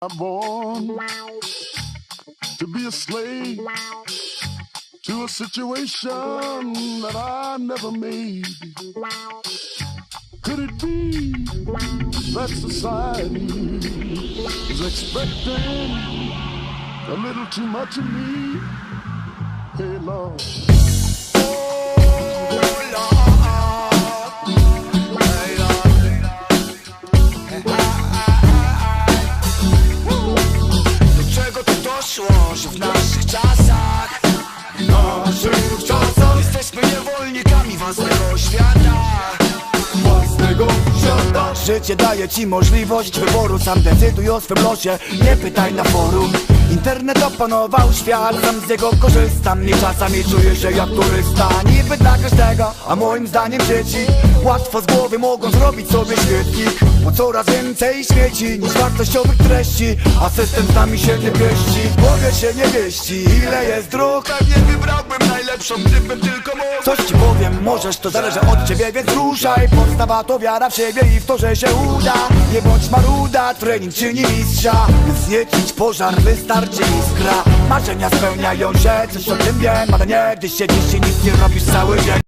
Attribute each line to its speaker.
Speaker 1: I'm born to be a slave to a situation that I never made. Could it be that society is expecting a little too much of me? Hey, Lord.
Speaker 2: Własnego świata Życie daje ci możliwość wyboru Sam decyduj o swym losie. Nie pytaj na forum. Internet opanował świat, sam z niego korzystam. I czasami czuję się jak turysta. Niby dla każdego, a moim zdaniem dzieci Łatwo z głowy mogą zrobić sobie świetnik Bo coraz więcej śmieci niż wartościowych treści A system z nami się nie pieści. W głowie się nie mieści, ile jest dróg? Pewnie wybrałbym najlepszą, gdybym tylko Coś ci powiem, możesz, to zależy od ciebie, więc ruszaj. Podstawa to wiara w siebie i w to, że się uda. Nie bądź maruda, trening czyni mistrza. Więc pożar, wystarczy iskra. Marzenia spełniają się, coś o tym wiem Ale nie, gdy siedzisz i nic nie robisz cały dzień